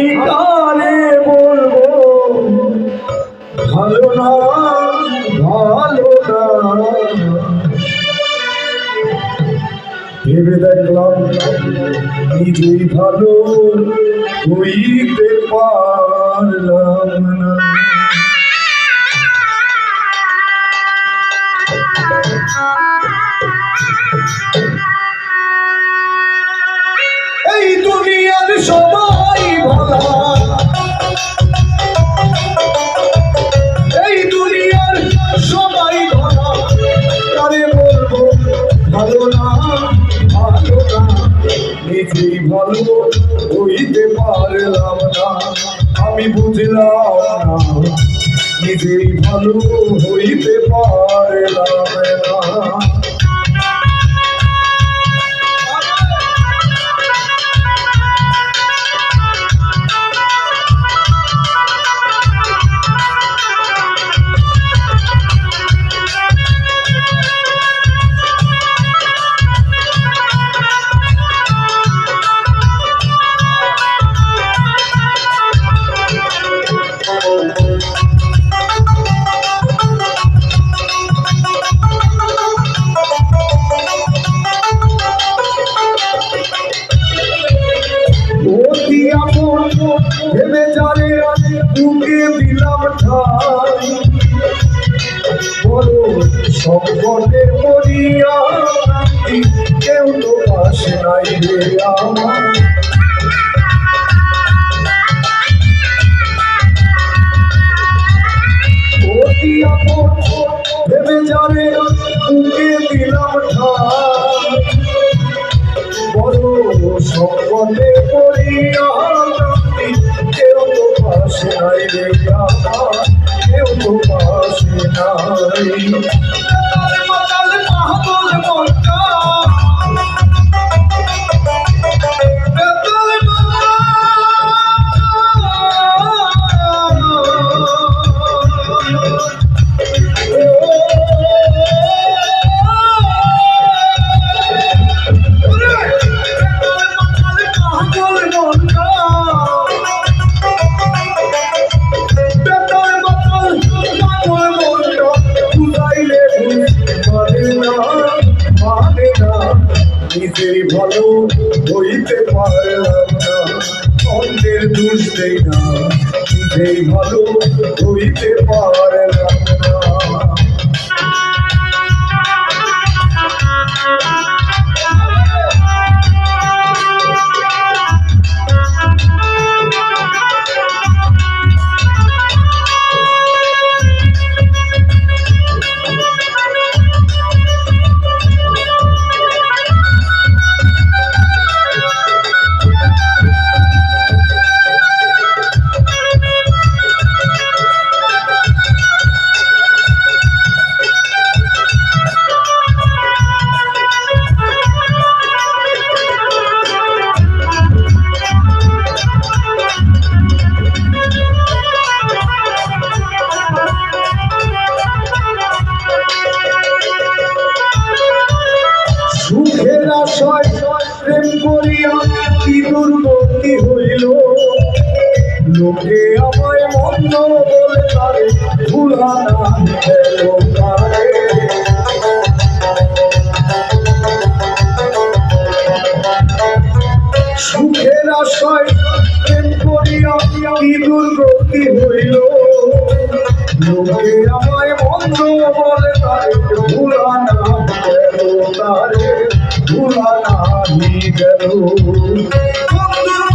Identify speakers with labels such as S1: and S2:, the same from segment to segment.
S1: আমি কারে বলব ভালো না ভালো না। ভেবে দেখলাম নিজেই ভালো হইতে পারলাম। ভালো হইতে পারলাম না। আমি বুঝলাম না নিজেই ভালো হইতে পারলাম না। ভেবে জানে বুকে দিলাম ঠাই। বড় সংকটে মরিয়া কেউ তো পাশে নাই রে আমার। ভেবে জানে বুকে দিলাম ঠাই। বড় সংকটে তো পাশে নাই রে আমার নিজেই ভালো হইতে পারলাম না। অন্যের দোষ দেই না। নিজেই ভালো হইতে পারলাম আমায় বন্ধু বলে তারে ভুলা না গেল তারে ভুলা নাহি গেল। বন্ধুর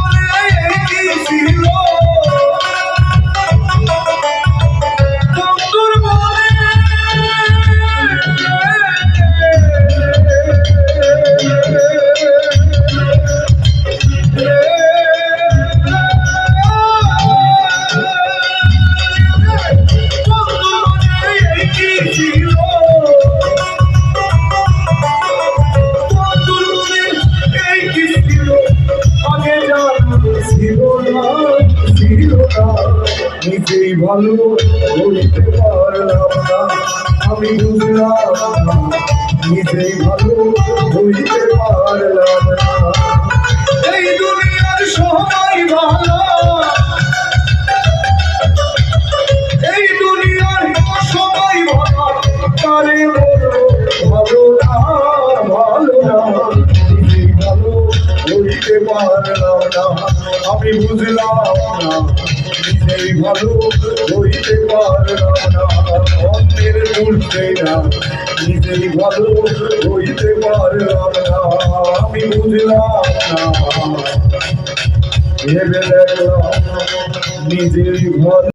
S1: ভালো হইতে পারলাম না আমি বুঝলাম না নিজেই ভালো হইতে পারলাম না এই দুনিয়ার সবাই ভালো এই ভালো ভালো না ভালো না ভালো হইতে পারলাম আমি বুঝলাম নিজেই ভালো হইতে পারলাম না অন্যের ভালো হইতে পারলাম না আমি বুঝলাম না ভেবে দেখলাম ভালো।